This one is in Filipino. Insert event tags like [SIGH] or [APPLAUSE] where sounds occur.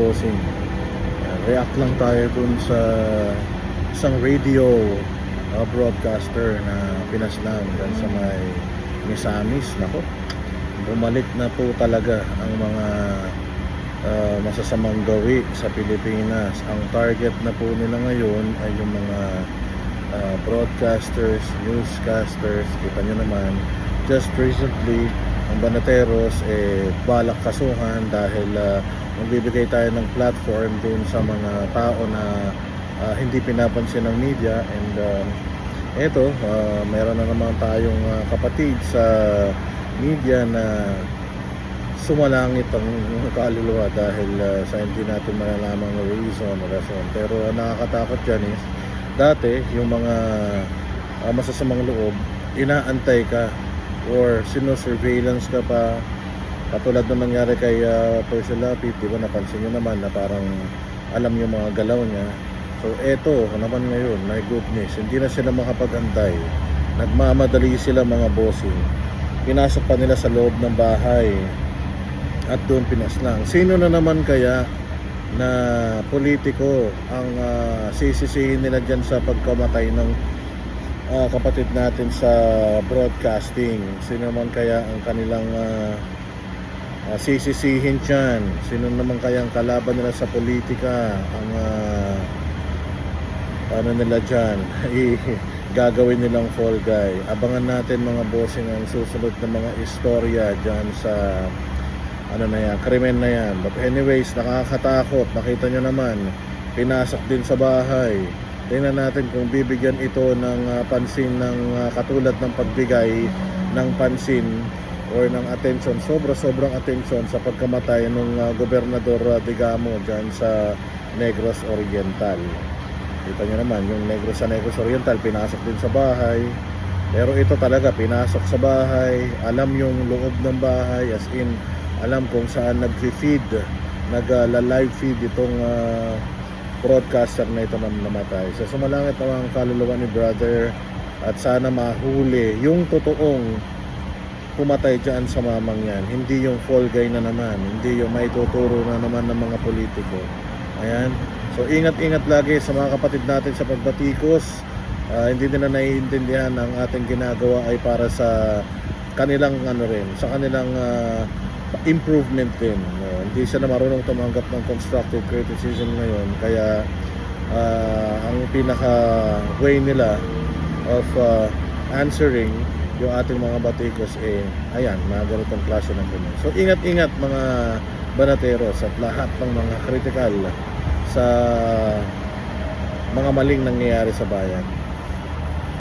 bossing. Uh, react lang tayo dun sa isang radio uh, broadcaster na pinaslang dyan sa may Misamis. Nako, bumalik na po talaga ang mga uh, masasamang gawi sa Pilipinas. Ang target na po nila ngayon ay yung mga uh, broadcasters, newscasters. Kita nyo naman, just recently, ang Banateros eh balak kasuhan dahil uh, magbibigay tayo ng platform din sa mga tao na uh, hindi pinapansin ng media and um, eto, uh, meron na naman tayong uh, kapatid sa media na sumalangit ang kaluluwa dahil uh, sa hindi natin malalamang reason o rason. Pero ang nakakatakot dyan is, dati yung mga uh, masasamang loob, inaantay ka or sino-surveillance ka pa katulad na nangyari kay uh, Percy Lapid, di ba napansin nyo naman na parang alam yung mga galaw niya. So eto naman ngayon, my goodness, hindi na sila makapag-antay. Nagmamadali sila mga bossing. Pinasok pa nila sa loob ng bahay at doon pinaslang. Sino na naman kaya na politiko ang uh, sisisihin nila dyan sa pagkamatay ng uh, kapatid natin sa broadcasting? Sino naman kaya ang kanilang uh, uh, sisisihin dyan? Sino naman kaya ang kalaban nila sa politika? Ang uh, ano nila dyan? [LAUGHS] gagawin nilang fall guy. Abangan natin mga bossing ang susunod na mga istorya dyan sa ano na yan, krimen na yan. But anyways, nakakatakot. Nakita nyo naman, pinasok din sa bahay. Tingnan natin kung bibigyan ito ng uh, pansin ng uh, katulad ng pagbigay ng pansin or ng attention, sobra-sobrang attention sa pagkamatay ng uh, gobernador uh, Digamo dyan sa Negros Oriental. Kita nyo naman, yung Negros sa Negros Oriental, pinasok din sa bahay. Pero ito talaga, pinasok sa bahay, alam yung loob ng bahay, as in, alam kung saan nag-feed, nag-live feed itong uh, broadcaster na ito na namatay. So sumalangit naman ang kaluluwa ni brother at sana mahuli yung totoong pumatay dyan sa mamang yan. Hindi yung fall guy na naman, hindi yung may tuturo na naman ng mga politiko. Ayan. So ingat-ingat lagi sa mga kapatid natin sa pagbatikos. Uh, hindi nila naiintindihan ang ating ginagawa ay para sa kanilang ano rin, sa kanilang uh, improvement din. Uh, hindi sila marunong tumanggap ng constructive criticism ngayon. Kaya uh, ang pinaka way nila of uh, answering yung ating mga batikos eh ayan, mga ganitong klase ng ganun. So ingat-ingat mga banateros at lahat ng mga critical sa mga maling nangyayari sa bayan.